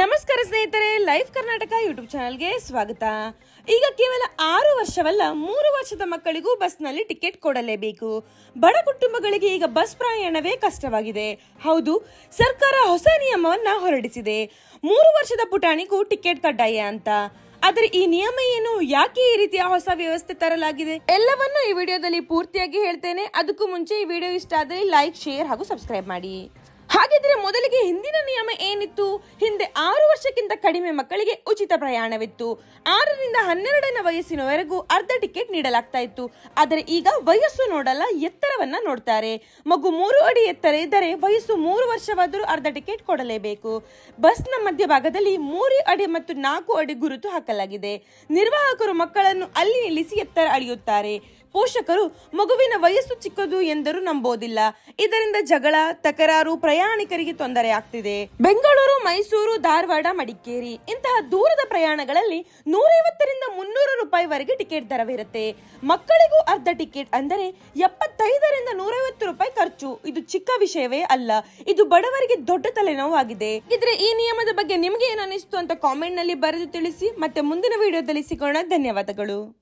ನಮಸ್ಕಾರ ಸ್ನೇಹಿತರೆ live Karnataka YouTube ಚಾನಲ್ಗೆ ಸ್ವಾಗತ. ಈಗ ಕೇವಲ ಆರು ವರ್ಷವಲ್ಲ, ಮೂರು ವರ್ಷದ ಮಕ್ಕಳಿಗೂ ಬಸ್ನಲ್ಲಿ ಟಿಕೆಟ್ ಕೊಡಲೇಬೇಕು. ಬಡ ಕುಟುಂಬಗಳಿಗೆ ಈಗ ಬಸ್ ಪ್ರಯಾಣವೇ ಕಷ್ಟವಾಗಿದೆ. ಹೌದು, ಸರ್ಕಾರ ಹೊಸ ನಿಯಮವನ್ನು ಹೊರಡಿಸಿದೆ. ಮೂರು ವರ್ಷದ ಪುಟಾಣಿಗೂ ಟಿಕೆಟ್ ಕಡ್ಡಾಯ ಅಂತ. ಆದರೆ ಈ ನಿಯಮ ಏನು? ಯಾಕೆ ಈ ರೀತಿಯ ಹೊಸ ವ್ಯವಸ್ಥೆ ತರಲಾಗಿದೆ? ಎಲ್ಲವನ್ನೂ ಈ ವಿಡಿಯೋದಲ್ಲಿ ಪೂರ್ತಿಯಾಗಿ ಹೇಳ್ತೇನೆ. ಅದಕ್ಕೂ ಮುಂಚೆ ಈ ವಿಡಿಯೋ ಇಷ್ಟ ಆದರೆ ಲೈಕ್ ಶೇರ್ ಹಾಗೂ ಸಬ್ಸ್ಕ್ರೈಬ್ ಮಾಡಿ. ಹಾಗಿದ್ರೆ ಮೊದಲಿಗೆ ಹಿಂದಿನ ನಿಯಮ ಏನಿತ್ತು? ಹಿಂದೆ ಆರು ವರ್ಷಕ್ಕಿಂತ ಕಡಿಮೆ ಮಕ್ಕಳಿಗೆ ಉಚಿತ ಪ್ರಯಾಣವಿತ್ತು. ಆರರಿಂದ ಹನ್ನೆರಡನೇ ವಯಸ್ಸಿನವರೆಗೂ ಅರ್ಧ ಟಿಕೆಟ್ ನೀಡಲಾಗ್ತಾ ಇತ್ತು. ಆದರೆ ಈಗ ವಯಸ್ಸು ನೋಡಲ್ಲ, ಎತ್ತರವನ್ನ ನೋಡ್ತಾರೆ. ಮಗು ಮೂರು ಅಡಿ ಎತ್ತರ ಇದ್ದರೆ ವಯಸ್ಸು ಮೂರು ವರ್ಷವಾದರೂ ಅರ್ಧ ಟಿಕೆಟ್ ಕೊಡಲೇಬೇಕು. ಬಸ್ನ ಮಧ್ಯಭಾಗದಲ್ಲಿ ಮೂರು ಅಡಿ ಮತ್ತು ನಾಲ್ಕು ಅಡಿ ಗುರುತು ಹಾಕಲಾಗಿದೆ. ನಿರ್ವಾಹಕರು ಮಕ್ಕಳನ್ನು ಅಲ್ಲಿ ನಿಲ್ಲಿಸಿ ಎತ್ತರ ಅಳೆಯುತ್ತಾರೆ. ಪೋಷಕರು ಮಗುವಿನ ವಯಸ್ಸು ಚಿಕ್ಕದು ಎಂದರೂ ನಂಬೋದಿಲ್ಲ. ಇದರಿಂದ ಜಗಳ, ತಕರಾರು ಪ್ರಯಾಣಿಕರಿಗೆ ತೊಂದರೆ ಆಗ್ತಿದೆ. ಬೆಂಗಳೂರು, ಮೈಸೂರು, ಧಾರವಾಡ, ಮಡಿಕೇರಿ ಇಂತಹ ದೂರದ ಪ್ರಯಾಣಗಳಲ್ಲಿ ನೂರೈವತ್ತರಿಂದ ಮುನ್ನೂರು ರೂಪಾಯಿವರೆಗೆ ಟಿಕೆಟ್ ದರವಿರುತ್ತೆ. ಮಕ್ಕಳಿಗೂ ಅರ್ಧ ಟಿಕೆಟ್ ಅಂದರೆ ಎಪ್ಪತ್ತೈದರಿಂದ ನೂರೈವತ್ತು ರೂಪಾಯಿ ಖರ್ಚು. ಇದು ಚಿಕ್ಕ ವಿಷಯವೇ ಅಲ್ಲ, ಇದು ಬಡವರಿಗೆ ದೊಡ್ಡ ತಲೆನೋವಾಗಿದೆ ಇದ್ರೆ ಈ ನಿಯಮದ ಬಗ್ಗೆ ನಿಮ್ಗೆ ಏನ್ ಅಂತ ಕಾಮೆಂಟ್ನಲ್ಲಿ ಬರೆದು ತಿಳಿಸಿ, ಮತ್ತೆ ಮುಂದಿನ ವಿಡಿಯೋದಲ್ಲಿ ಸಿಗೋಣ. ಧನ್ಯವಾದಗಳು.